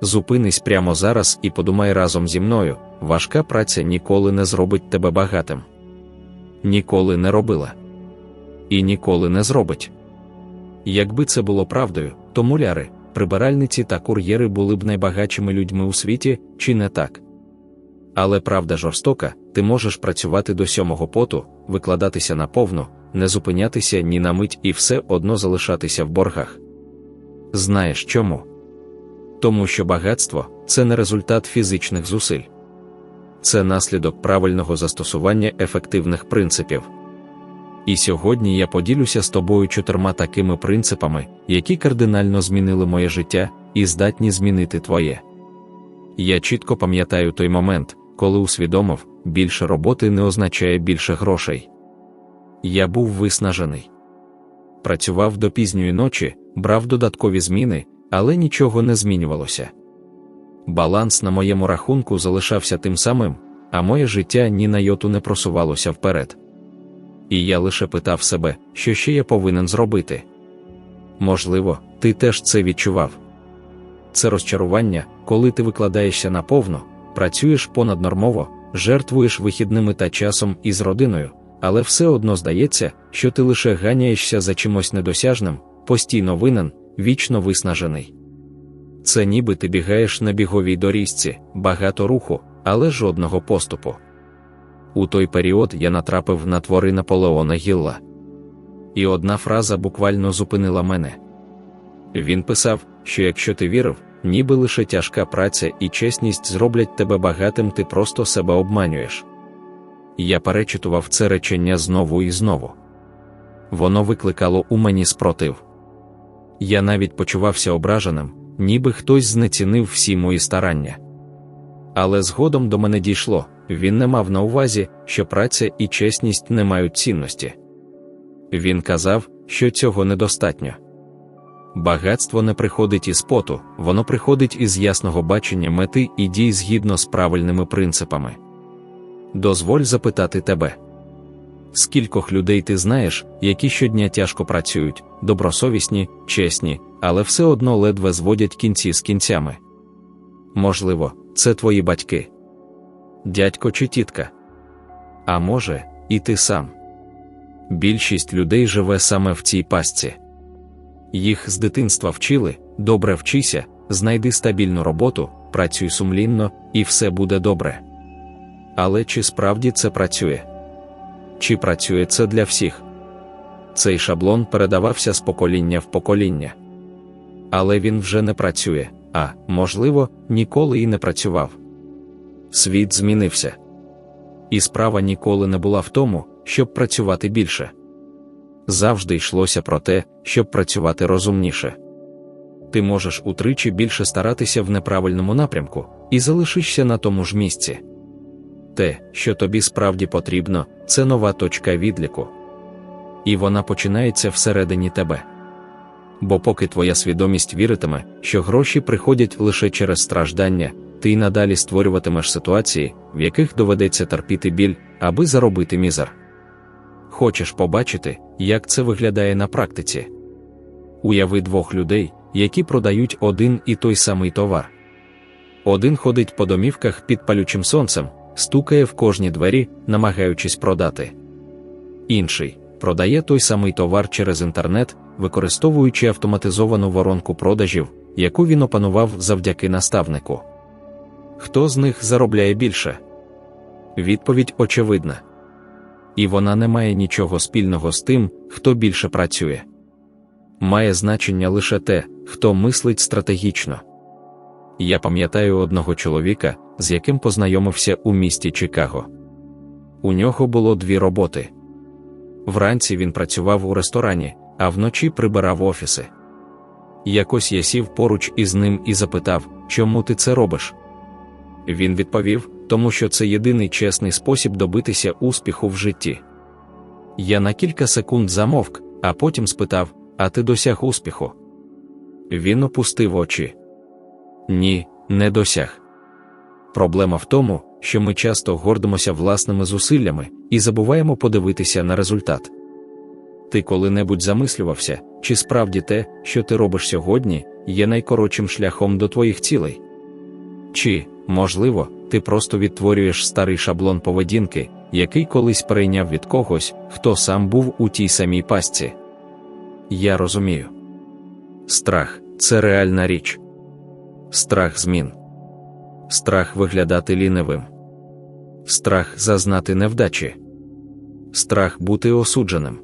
Зупинись прямо зараз і подумай разом зі мною, важка праця ніколи не зробить тебе багатим. Ніколи не робила. І ніколи не зробить. Якби це було правдою, то муляри, прибиральниці та кур'єри були б найбагатшими людьми у світі, чи не так? Але правда жорстока, ти можеш працювати до сьомого поту, викладатися наповну, не зупинятися ні на мить і все одно залишатися в боргах. Знаєш чому? Тому що багатство це не результат фізичних зусиль, це наслідок правильного застосування ефективних принципів. І сьогодні я поділюся з тобою чотирма такими принципами, які кардинально змінили моє життя і здатні змінити твоє. Я чітко пам'ятаю той момент, коли усвідомив, більше роботи не означає більше грошей. Я був виснажений. Працював до пізньої ночі, брав додаткові зміни, але нічого не змінювалося. Баланс на моєму рахунку залишався тим самим, а моє життя ні на йоту не просувалося вперед. І я лише питав себе, що ще я повинен зробити. Можливо, ти теж це відчував. Це розчарування, коли ти викладаєшся наповну, працюєш понаднормово, жертвуєш вихідними та часом із родиною, але все одно здається, що ти лише ганяєшся за чимось недосяжним, постійно винен, вічно виснажений. Це ніби ти бігаєш на біговій доріжці, багато руху, але жодного поступу. У той період я натрапив на твори Наполеона Гілла. І одна фраза буквально зупинила мене. Він писав, що якщо ти вірив, ніби лише тяжка праця і чесність зроблять тебе багатим, ти просто себе обманюєш. Я перечитував це речення знову і знову. Воно викликало у мені спротив. Я навіть почувався ображеним, ніби хтось знецінив всі мої старання. Але згодом до мене дійшло, він не мав на увазі, що праця і чесність не мають цінності. Він казав, що цього недостатньо. Багатство не приходить із поту, воно приходить із ясного бачення мети і дій згідно з правильними принципами. Дозволь запитати тебе. Скількох людей ти знаєш, які щодня тяжко працюють, добросовісні, чесні, але все одно ледве зводять кінці з кінцями. Можливо, це твої батьки, дядько чи тітка. А може, і ти сам. Більшість людей живе саме в цій пастці. Їх з дитинства вчили, добре вчися, знайди стабільну роботу, працюй сумлінно, і все буде добре. Але чи справді це працює? Чи працює це для всіх? Цей шаблон передавався з покоління в покоління. Але він вже не працює, а, можливо, ніколи і не працював. Світ змінився. І справа ніколи не була в тому, щоб працювати більше. Завжди йшлося про те, щоб працювати розумніше. Ти можеш утричі більше старатися в неправильному напрямку і залишишся на тому ж місці. Те, що тобі справді потрібно, це нова точка відліку. І вона починається всередині тебе. Бо поки твоя свідомість віритиме, що гроші приходять лише через страждання, ти й надалі створюватимеш ситуації, в яких доведеться терпіти біль, аби заробити мізер. Хочеш побачити, як це виглядає на практиці? Уяви двох людей, які продають один і той самий товар. Один ходить по домівках під палючим сонцем, стукає в кожні двері, намагаючись продати. Інший продає той самий товар через інтернет, використовуючи автоматизовану воронку продажів, яку він опанував завдяки наставнику. Хто з них заробляє більше? Відповідь очевидна. І вона не має нічого спільного з тим, хто більше працює. Має значення лише те, хто мислить стратегічно. Я пам'ятаю одного чоловіка, з яким познайомився у місті Чикаго. У нього було дві роботи. Вранці він працював у ресторані, а вночі прибирав офіси. Якось я сів поруч із ним і запитав, чому ти це робиш? Він відповів, тому що це єдиний чесний спосіб добитися успіху в житті. Я на кілька секунд замовк, а потім спитав: А ти досяг успіху? Він опустив очі. Ні, не досяг. Проблема в тому, що ми часто гордимося власними зусиллями і забуваємо подивитися на результат. Ти коли-небудь замислювався, чи справді те, що ти робиш сьогодні, є найкоротшим шляхом до твоїх цілей. Чи, можливо, ти просто відтворюєш старий шаблон поведінки, який колись перейняв від когось, хто сам був у тій самій пастці. Я розумію. Страх це реальна річ. Страх змін. Страх виглядати лінивим. Страх зазнати невдачі. Страх бути осудженим.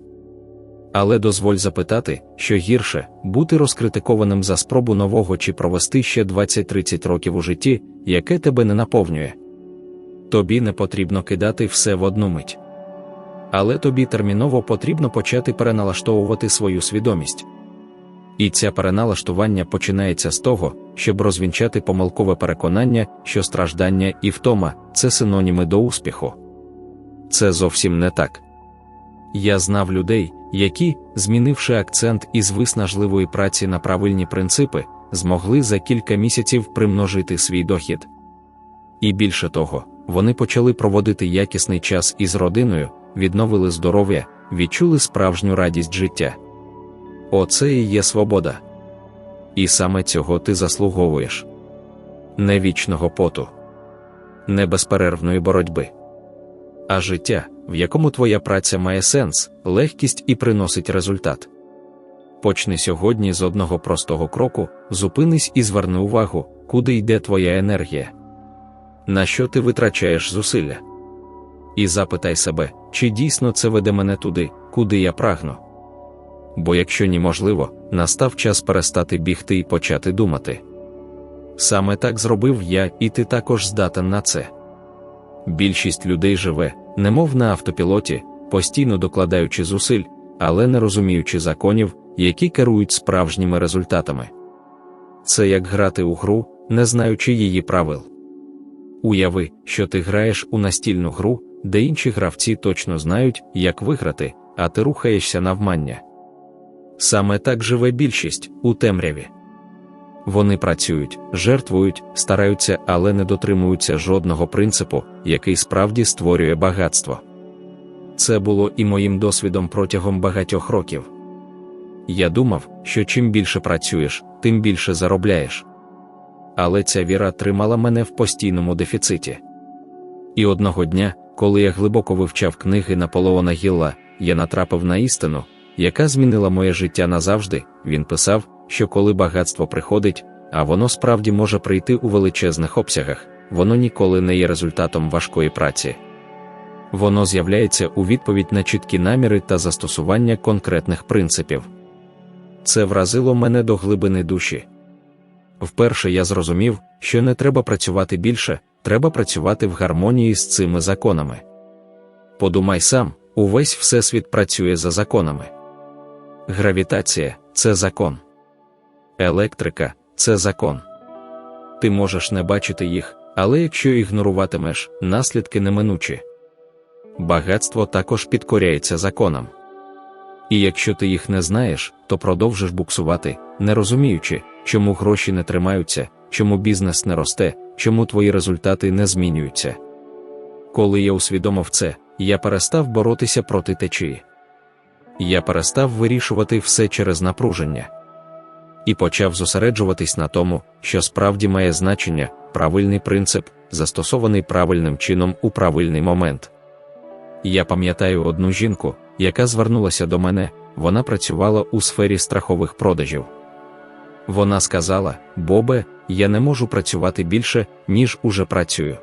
Але дозволь запитати, що гірше бути розкритикованим за спробу нового чи провести ще 20-30 років у житті, яке тебе не наповнює. Тобі не потрібно кидати все в одну мить. Але тобі терміново потрібно почати переналаштовувати свою свідомість. І це переналаштування починається з того, щоб розвінчати помилкове переконання, що страждання і втома це синоніми до успіху. Це зовсім не так. Я знав людей, які, змінивши акцент із виснажливої праці на правильні принципи, змогли за кілька місяців примножити свій дохід. І більше того, вони почали проводити якісний час із родиною, відновили здоров'я, відчули справжню радість життя. Оце і є свобода. І саме цього ти заслуговуєш не вічного поту, не безперервної боротьби, а життя, в якому твоя праця має сенс, легкість і приносить результат. Почни сьогодні з одного простого кроку, зупинись і зверни увагу, куди йде твоя енергія, на що ти витрачаєш зусилля. І запитай себе, чи дійсно це веде мене туди, куди я прагну. Бо якщо неможливо, настав час перестати бігти і почати думати. Саме так зробив я, і ти також здатен на це. Більшість людей живе, немов на автопілоті, постійно докладаючи зусиль, але не розуміючи законів, які керують справжніми результатами. Це як грати у гру, не знаючи її правил. Уяви, що ти граєш у настільну гру, де інші гравці точно знають, як виграти, а ти рухаєшся навмання. Саме так живе більшість у темряві. Вони працюють, жертвують, стараються, але не дотримуються жодного принципу, який справді створює багатство. Це було і моїм досвідом протягом багатьох років. Я думав, що чим більше працюєш, тим більше заробляєш. Але ця віра тримала мене в постійному дефіциті. І одного дня, коли я глибоко вивчав книги Наполеона Гілла, я натрапив на істину, яка змінила моє життя назавжди. Він писав, що коли багатство приходить, а воно справді може прийти у величезних обсягах, воно ніколи не є результатом важкої праці. Воно з'являється у відповідь на чіткі наміри та застосування конкретних принципів. Це вразило мене до глибини душі. Вперше я зрозумів, що не треба працювати більше, треба працювати в гармонії з цими законами. Подумай сам, увесь Всесвіт працює за законами. Гравітація це закон. Електрика це закон. Ти можеш не бачити їх, але якщо ігноруватимеш, наслідки неминучі. Багатство також підкоряється законам. І якщо ти їх не знаєш, то продовжиш буксувати, не розуміючи, чому гроші не тримаються, чому бізнес не росте, чому твої результати не змінюються. Коли я усвідомив це, я перестав боротися проти течії. Я перестав вирішувати все через напруження і почав зосереджуватись на тому, що справді має значення, правильний принцип, застосований правильним чином у правильний момент. Я пам'ятаю одну жінку, яка звернулася до мене, вона працювала у сфері страхових продажів. Вона сказала: Бобе, я не можу працювати більше, ніж уже працюю.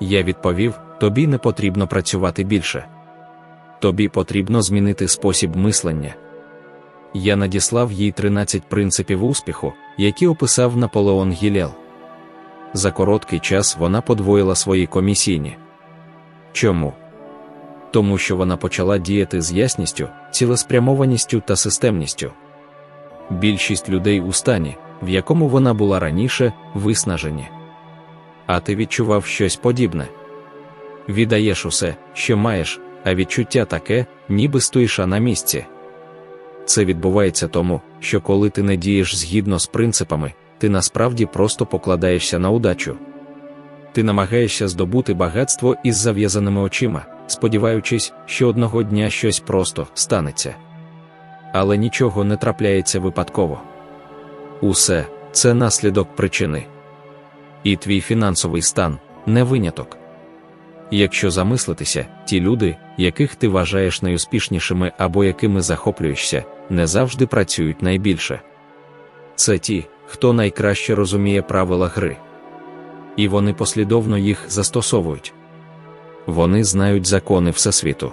Я відповів: тобі не потрібно працювати більше. Тобі потрібно змінити спосіб мислення. Я надіслав їй 13 принципів успіху, які описав Наполеон Гілел. За короткий час вона подвоїла свої комісійні. Чому? Тому що вона почала діяти з ясністю, цілеспрямованістю та системністю. Більшість людей у стані, в якому вона була раніше, виснажені. А ти відчував щось подібне. Віддаєш усе, що маєш, а відчуття таке, ніби стоїш на місці. Це відбувається тому, що коли ти не дієш згідно з принципами, ти насправді просто покладаєшся на удачу. Ти намагаєшся здобути багатство із зав'язаними очима, сподіваючись, що одного дня щось просто станеться. Але нічого не трапляється випадково. Усе це наслідок причини. І твій фінансовий стан не виняток. Якщо замислитися, ті люди, яких ти вважаєш найуспішнішими або якими захоплюєшся, не завжди працюють найбільше. Це ті, хто найкраще розуміє правила гри. І вони послідовно їх застосовують. Вони знають закони Всесвіту.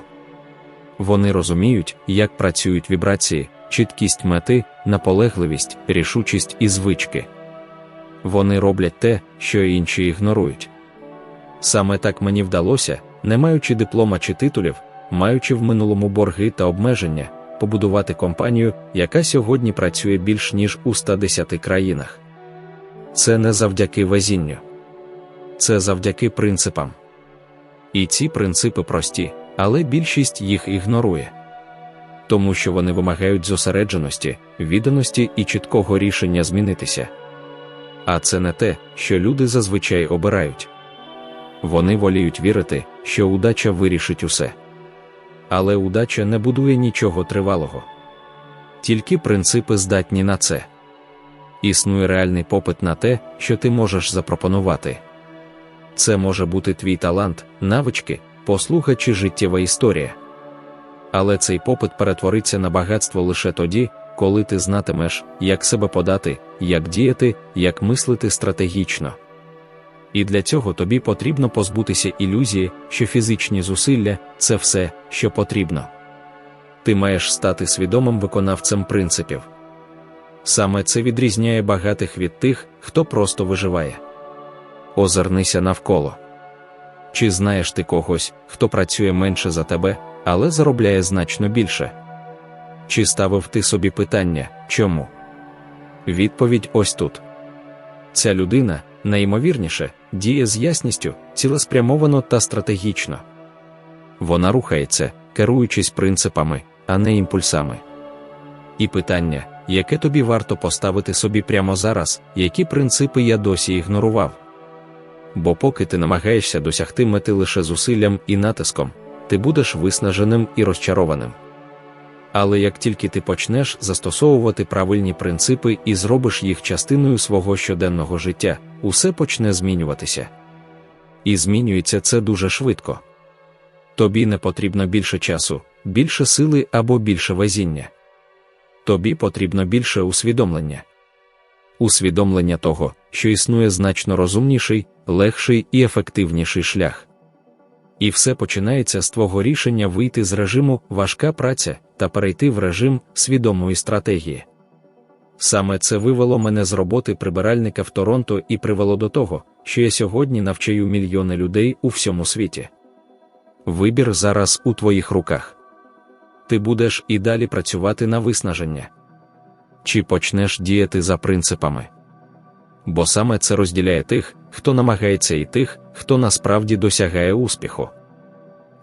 Вони розуміють, як працюють вібрації, чіткість мети, наполегливість, рішучість і звички. Вони роблять те, що інші ігнорують. Саме так мені вдалося, не маючи диплома чи титулів, маючи в минулому борги та обмеження, побудувати компанію, яка сьогодні працює більш ніж у 110 країнах. Це не завдяки везінню, це завдяки принципам. І ці принципи прості, але більшість їх ігнорує. Тому що вони вимагають зосередженості, відданості і чіткого рішення змінитися. А це не те, що люди зазвичай обирають. Вони воліють вірити, що удача вирішить усе. Але удача не будує нічого тривалого. Тільки принципи здатні на це. Існує реальний попит на те, що ти можеш запропонувати. Це може бути твій талант, навички, послуга чи життєва історія. Але цей попит перетвориться на багатство лише тоді, коли ти знатимеш, як себе подати, як діяти, як мислити стратегічно. І для цього тобі потрібно позбутися ілюзії, що фізичні зусилля це все, що потрібно. Ти маєш стати свідомим виконавцем принципів. Саме це відрізняє багатих від тих, хто просто виживає. Озирнися навколо. Чи знаєш ти когось, хто працює менше за тебе, але заробляє значно більше? Чи ставив ти собі питання, чому? Відповідь ось тут. Ця людина, найімовірніше, діє з ясністю, цілеспрямовано та стратегічно. Вона рухається, керуючись принципами, а не імпульсами. І питання, яке тобі варто поставити собі прямо зараз, які принципи я досі ігнорував. Бо поки ти намагаєшся досягти мети лише зусиллям і натиском, ти будеш виснаженим і розчарованим. Але як тільки ти почнеш застосовувати правильні принципи і зробиш їх частиною свого щоденного життя, усе почне змінюватися. І змінюється це дуже швидко. Тобі не потрібно більше часу, більше сили або більше везіння. Тобі потрібно більше усвідомлення. Усвідомлення того, що існує значно розумніший, легший і ефективніший шлях. І все починається з твого рішення вийти з режиму важка праця та перейти в режим свідомої стратегії. Саме це вивело мене з роботи прибиральника в Торонто і привело до того, що я сьогодні навчаю мільйони людей у всьому світі. Вибір зараз у твоїх руках. Ти будеш і далі працювати на виснаження. Чи почнеш діяти за принципами? Бо саме це розділяє тих, хто намагається, і тих, хто насправді досягає успіху.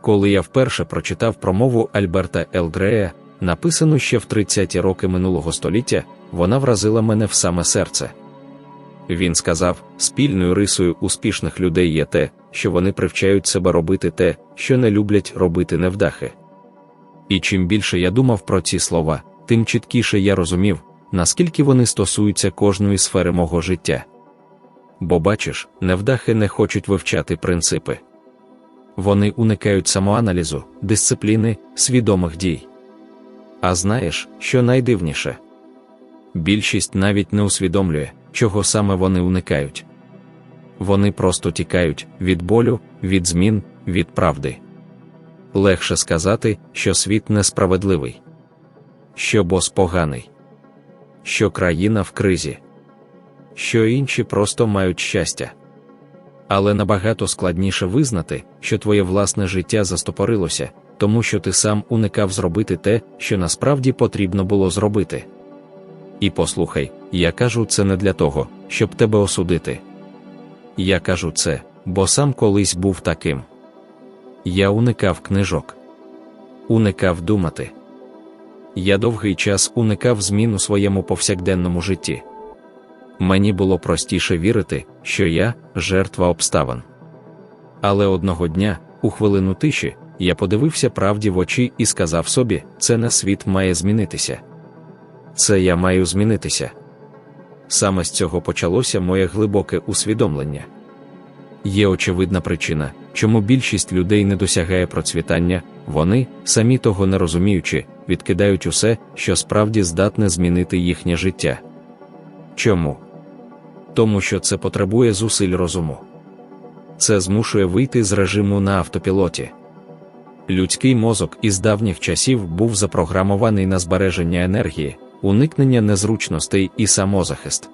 Коли я вперше прочитав промову Альберта Елдрея, написану ще в 30-ті роки минулого століття, вона вразила мене в саме серце. Він сказав: спільною рисою успішних людей є те, що вони привчають себе робити те, що не люблять робити невдахи. І чим більше я думав про ці слова, тим чіткіше я розумів, наскільки вони стосуються кожної сфери мого життя. Бо бачиш, невдахи не хочуть вивчати принципи. Вони уникають самоаналізу, дисципліни, свідомих дій. А знаєш, що найдивніше? Більшість навіть не усвідомлює, чого саме вони уникають. Вони просто тікають від болю, від змін, від правди. Легше сказати, що світ несправедливий, що бос поганий, що країна в кризі, що інші просто мають щастя. Але набагато складніше визнати, що твоє власне життя застопорилося, тому що ти сам уникав зробити те, що насправді потрібно було зробити. І послухай, я кажу це не для того, щоб тебе осудити. Я кажу це, бо сам колись був таким. Я уникав книжок, уникав думати. Я довгий час уникав змін у своєму повсякденному житті. Мені було простіше вірити, що я жертва обставин. Але одного дня, у хвилину тиші, я подивився правді в очі і сказав собі: це не світ має змінитися. Це я маю змінитися. саме з цього почалося моє глибоке усвідомлення. Є очевидна причина, чому більшість людей не досягає процвітання, вони, самі того не розуміючи, відкидають усе, що справді здатне змінити їхнє життя. Чому? Тому що це потребує зусиль розуму. Це змушує вийти з режиму на автопілоті. Людський мозок із давніх часів був запрограмований на збереження енергії, уникнення незручностей і самозахист.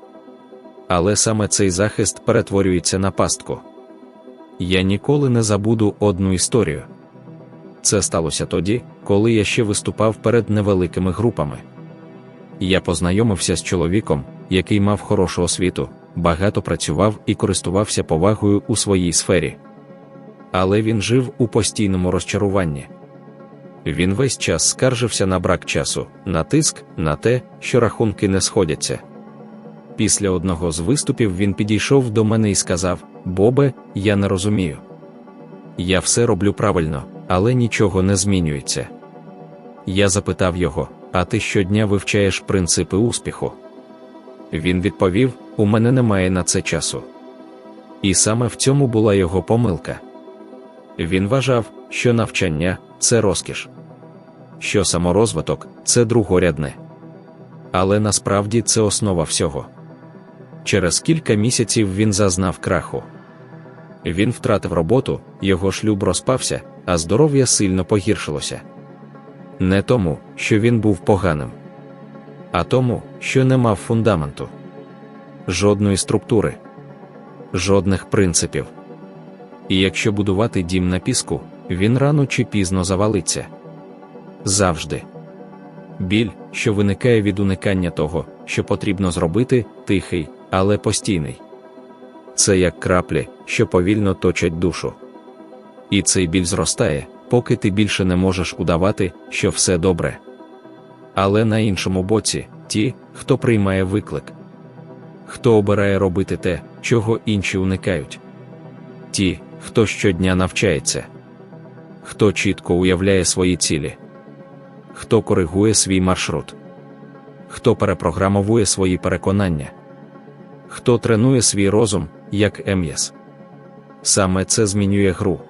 Але саме цей захист перетворюється на пастку. Я ніколи не забуду одну історію. Це сталося тоді, коли я ще виступав перед невеликими групами. Я познайомився з чоловіком, який мав хорошу освіту, багато працював і користувався повагою у своїй сфері. Але він жив у постійному розчаруванні. Він весь час скаржився на брак часу, на тиск, на те, що рахунки не сходяться. Після одного з виступів він підійшов до мене і сказав: Бобе, я не розумію. Я все роблю правильно, але нічого не змінюється. Я запитав його: А ти щодня вивчаєш принципи успіху? Він відповів: У мене немає на це часу. І саме в цьому була його помилка. Він вважав, що навчання це розкіш, що саморозвиток це другорядне. Але насправді це основа всього. Через кілька місяців він зазнав краху. Він втратив роботу, його шлюб розпався, а здоров'я сильно погіршилося. Не тому, що він був поганим, а тому, що не мав фундаменту, жодної структури, жодних принципів. І якщо будувати дім на піску, він рано чи пізно завалиться. Завжди. Біль, що виникає від уникання того, що потрібно зробити, тихий, але постійний. Це як краплі, що повільно точать душу. І цей біль зростає, поки ти більше не можеш удавати, що все добре. Але на іншому боці ті, хто приймає виклик, хто обирає робити те, чого інші уникають, ті, хто щодня навчається, хто чітко уявляє свої цілі, хто коригує свій маршрут, хто перепрограмовує свої переконання, хто тренує свій розум, як М'яс. Саме це змінює гру.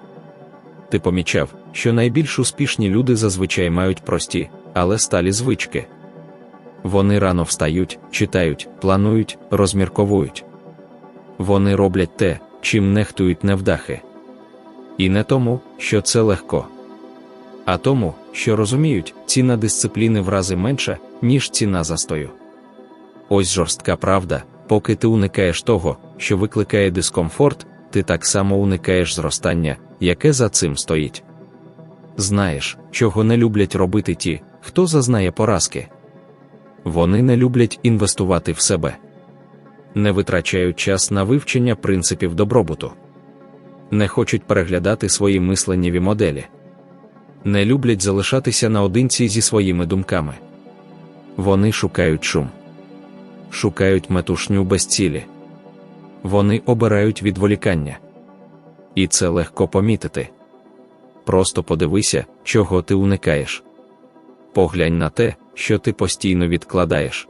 Ти помічав, що найбільш успішні люди зазвичай мають прості, але сталі звички. Вони рано встають, читають, планують, розмірковують. Вони роблять те, чим нехтують невдахи. І не тому, що це легко, а тому, що розуміють, ціна дисципліни в рази менша, ніж ціна застою. Ось жорстка правда, поки ти уникаєш того, що викликає дискомфорт, ти так само уникаєш зростання, яке за цим стоїть. Знаєш, чого не люблять робити ті, хто зазнає поразки. Вони не люблять інвестувати в себе, не витрачають час на вивчення принципів добробуту, не хочуть переглядати свої мисленнєві моделі, не люблять залишатися наодинці зі своїми думками. Вони шукають шум, шукають метушню без цілі. Вони обирають відволікання. І це легко помітити. Просто подивися, чого ти уникаєш. Поглянь на те, що ти постійно відкладаєш.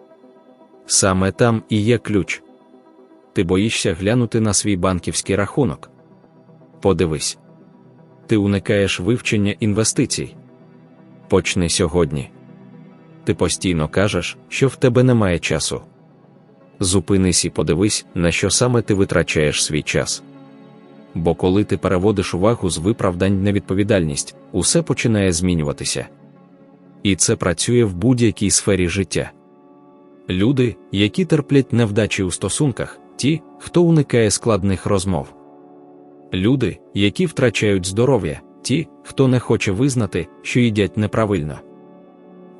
Саме там і є ключ. Ти боїшся глянути на свій банківський рахунок. Подивись, ти уникаєш вивчення інвестицій. Почни сьогодні. Ти постійно кажеш, що в тебе немає часу. Зупинись і подивись, на що саме ти витрачаєш свій час. Бо коли ти переводиш увагу з виправдань на відповідальність, усе починає змінюватися. І це працює в будь-якій сфері життя. Люди, які терплять невдачі у стосунках, ті, хто уникає складних розмов. Люди, які втрачають здоров'я, ті, хто не хоче визнати, що їдять неправильно.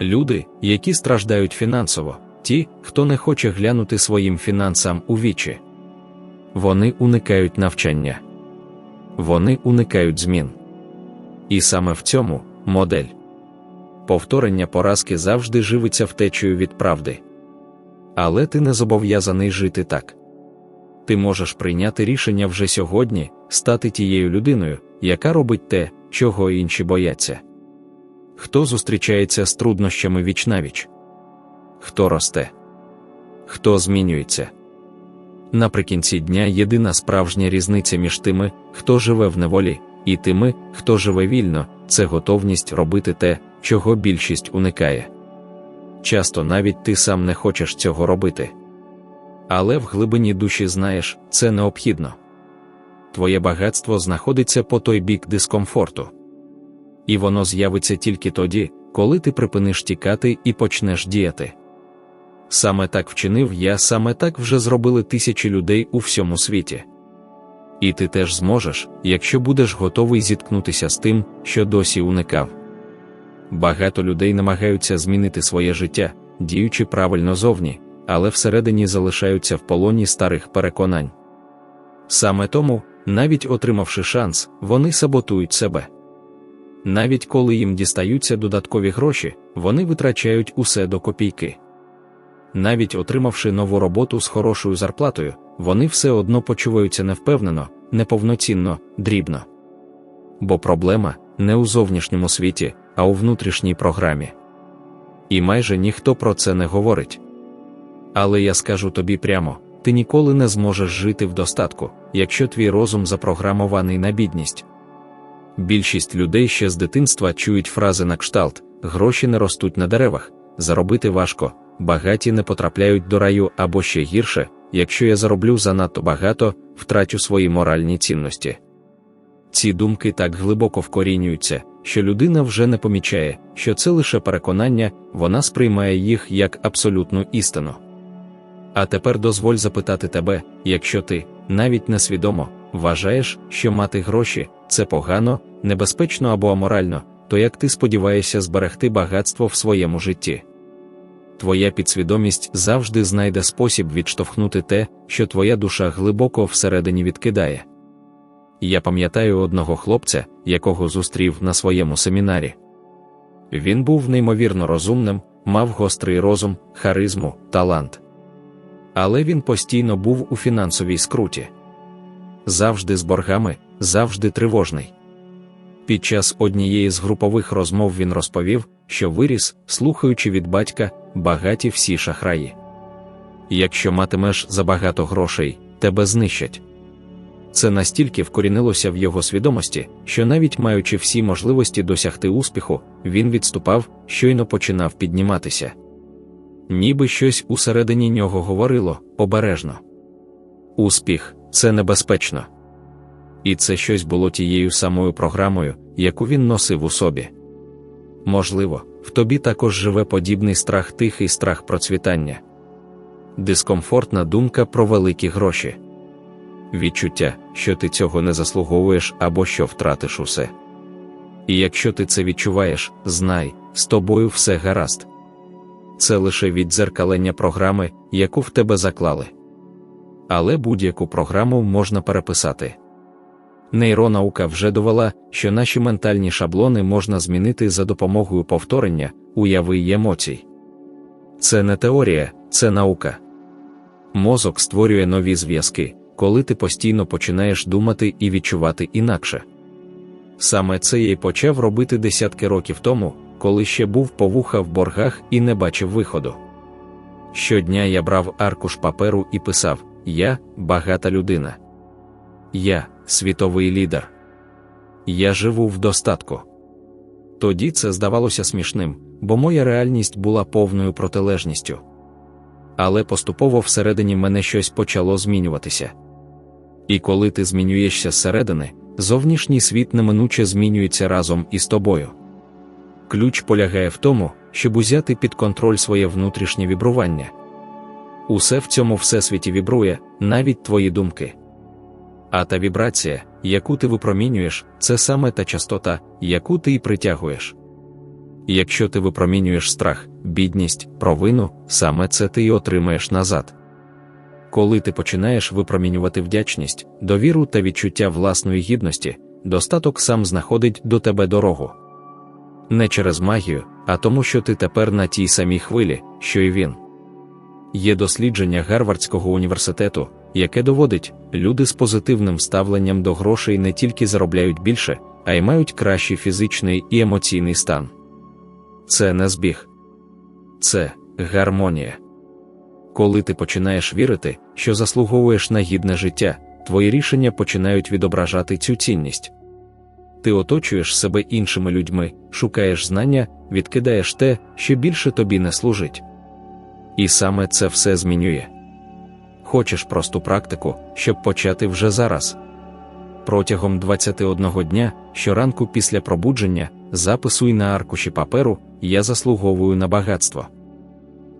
Люди, які страждають фінансово, ті, хто не хоче глянути своїм фінансам у вічі. Вони уникають навчання, вони уникають змін. І саме в цьому модель повторення поразки завжди живиться втечею від правди. Але ти не зобов'язаний жити так. Ти можеш прийняти рішення вже сьогодні, стати тією людиною, яка робить те, чого інші бояться. Хто зустрічається з труднощами вічнавіч? Хто росте? Хто змінюється? Наприкінці дня єдина справжня різниця між тими, хто живе в неволі, і тими, хто живе вільно, це готовність робити те, чого більшість уникає. Часто навіть ти сам не хочеш цього робити. Але в глибині душі знаєш, це необхідно. Твоє багатство знаходиться по той бік дискомфорту. І воно з'явиться тільки тоді, коли ти припиниш тікати і почнеш діяти. Саме так вчинив я, саме так вже зробили тисячі людей у всьому світі. І ти теж зможеш, якщо будеш готовий зіткнутися з тим, що досі уникав. Багато людей намагаються змінити своє життя, діючи правильно зовні, але всередині залишаються в полоні старих переконань. Саме тому, навіть отримавши шанс, вони саботують себе. Навіть коли їм дістаються додаткові гроші, вони витрачають усе до копійки. Навіть отримавши нову роботу з хорошою зарплатою, вони все одно почуваються невпевнено, неповноцінно, дрібно. Бо проблема не у зовнішньому світі, а у внутрішній програмі. І майже ніхто про це не говорить. Але я скажу тобі прямо: ти ніколи не зможеш жити в достатку, якщо твій розум запрограмований на бідність. Більшість людей ще з дитинства чують фрази на кшталт: гроші не ростуть на деревах, заробити важко, багаті не потрапляють до раю або ще гірше, якщо я зароблю занадто багато, втрачу свої моральні цінності. Ці думки так глибоко вкорінюються, що людина вже не помічає, що це лише переконання, вона сприймає їх як абсолютну істину. А тепер дозволь запитати тебе, якщо ти, навіть несвідомо, вважаєш, що мати гроші це погано, небезпечно або аморально, то як ти сподіваєшся зберегти багатство в своєму житті? Твоя підсвідомість завжди знайде спосіб відштовхнути те, що твоя душа глибоко всередині відкидає. Я пам'ятаю одного хлопця, якого зустрів на своєму семінарі. Він був неймовірно розумним, мав гострий розум, харизму, талант. Але він постійно був у фінансовій скруті. Завжди з боргами, завжди тривожний. Під час однієї з групових розмов він розповів, що виріс, слухаючи від батька, багаті всі шахраї. Якщо матимеш забагато грошей, тебе знищать. Це настільки вкорінилося в його свідомості, що навіть маючи всі можливості досягти успіху, він відступав, щойно починав підніматися. Ніби щось усередині нього говорило обережно. Успіх це небезпечно. І це щось було тією самою програмою, яку він носив у собі. Можливо, в тобі також живе подібний страх тихий страх процвітання, дискомфортна думка про великі гроші, відчуття, що ти цього не заслуговуєш або що втратиш усе. І якщо ти це відчуваєш, знай, з тобою все гаразд. Це лише віддзеркалення програми, яку в тебе заклали. Але будь-яку програму можна переписати. Нейронаука вже довела, що наші ментальні шаблони можна змінити за допомогою повторення, уяви й емоцій. Це не теорія, це наука. Мозок створює нові зв'язки, коли ти постійно починаєш думати і відчувати інакше. Саме це я й почав робити десятки років тому, коли ще був повуха в боргах і не бачив виходу. Щодня я брав аркуш паперу і писав: Я багата людина. Я світовий лідер. Я живу в достатку. Тоді це здавалося смішним, бо моя реальність була повною протилежністю. Але поступово всередині мене щось почало змінюватися. І коли ти змінюєшся зсередини, зовнішній світ неминуче змінюється разом із тобою. Ключ полягає в тому, щоб узяти під контроль своє внутрішнє вібрування. Усе в цьому всесвіті вібрує, навіть твої думки. А та вібрація, яку ти випромінюєш, це саме та частота, яку ти й притягуєш. Якщо ти випромінюєш страх, бідність, провину, саме це ти й отримаєш назад. Коли ти починаєш випромінювати вдячність, довіру та відчуття власної гідності, достаток сам знаходить до тебе дорогу. Не через магію, а тому, що ти тепер на тій самій хвилі, що й він. Є дослідження Гарвардського університету, яке доводить, люди з позитивним ставленням до грошей не тільки заробляють більше, а й мають кращий фізичний і емоційний стан. Це не збіг, це гармонія. Коли ти починаєш вірити, що заслуговуєш на гідне життя, твої рішення починають відображати цю цінність. Ти оточуєш себе іншими людьми, шукаєш знання, відкидаєш те, що більше тобі не служить. І саме це все змінює. Хочеш просту практику, щоб почати вже зараз. Протягом 21 дня, щоранку після пробудження, записуй на аркуші паперу, я заслуговую на багатство.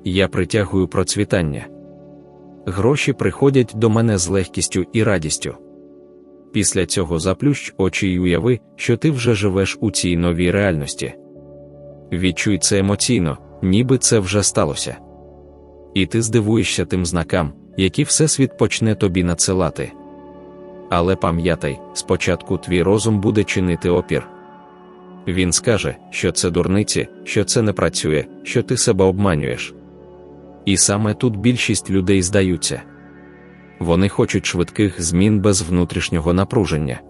Я притягую процвітання. Гроші приходять до мене з легкістю і радістю. Після цього заплющ очі й уяви, що ти вже живеш у цій новій реальності. Відчуй це емоційно, ніби це вже сталося. І ти здивуєшся тим знакам, які Всесвіт почне тобі надсилати. Але пам'ятай, спочатку твій розум буде чинити опір. Він скаже, що це дурниці, що це не працює, що ти себе обманюєш. І саме тут більшість людей здаються. Вони хочуть швидких змін без внутрішнього напруження.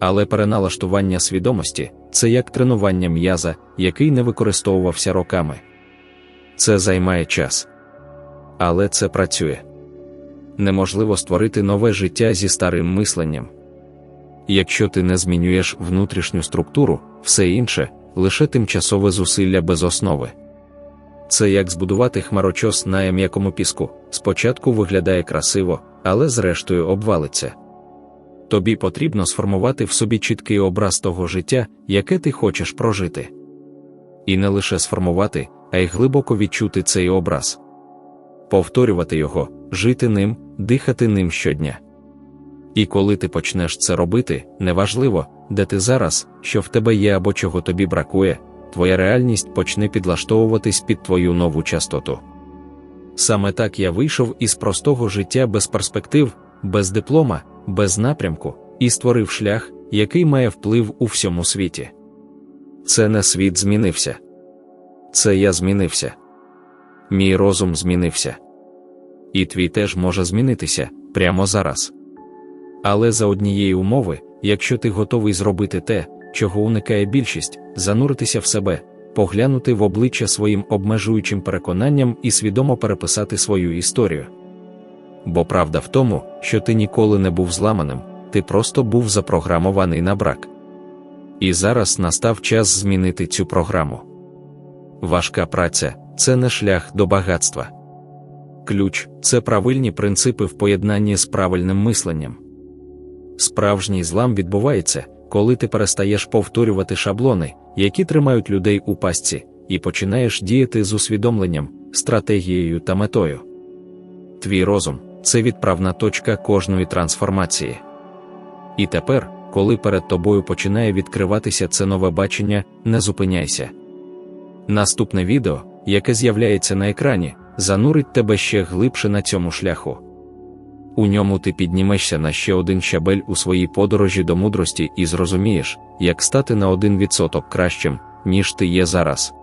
Але переналаштування свідомості це як тренування м'яза, який не використовувався роками. Це займає час. Але це працює. Неможливо створити нове життя зі старим мисленням. Якщо ти не змінюєш внутрішню структуру, все інше лише тимчасове зусилля без основи. Це як збудувати хмарочос на м'якому піску. Спочатку виглядає красиво, але зрештою обвалиться. Тобі потрібно сформувати в собі чіткий образ того життя, яке ти хочеш прожити. І не лише сформувати, а й глибоко відчути цей образ, повторювати його, жити ним, дихати ним щодня. І коли ти почнеш це робити, неважливо, де ти зараз, що в тебе є або чого тобі бракує, твоя реальність почне підлаштовуватись під твою нову частоту. Саме так я вийшов із простого життя без перспектив, без диплома, без напрямку, і створив шлях, який має вплив у всьому світі. Це не світ змінився. Це я змінився. Мій розум змінився. І твій теж може змінитися прямо зараз. Але за однієї умови, якщо ти готовий зробити те, чого уникає більшість, зануритися в себе, поглянути в обличчя своїм обмежуючим переконанням і свідомо переписати свою історію. Бо правда в тому, що ти ніколи не був зламаним, ти просто був запрограмований на брак. І зараз настав час змінити цю програму. Важка праця це не шлях до багатства. Ключ це правильні принципи в поєднанні з правильним мисленням. Справжній злам відбувається, коли ти перестаєш повторювати шаблони, які тримають людей у пастці, і починаєш діяти з усвідомленням, стратегією та метою. Твій розум це відправна точка кожної трансформації. І тепер, коли перед тобою починає відкриватися це нове бачення, не зупиняйся. Наступне відео, яке з'являється на екрані, занурить тебе ще глибше на цьому шляху. У ньому ти піднімешся на ще один щабель у своїй подорожі до мудрості і зрозумієш, як стати на один відсоток кращим, ніж ти є зараз.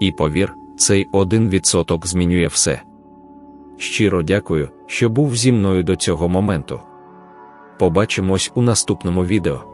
І повір, цей один відсоток змінює все. Щиро дякую, що був зі мною до цього моменту. Побачимось у наступному відео.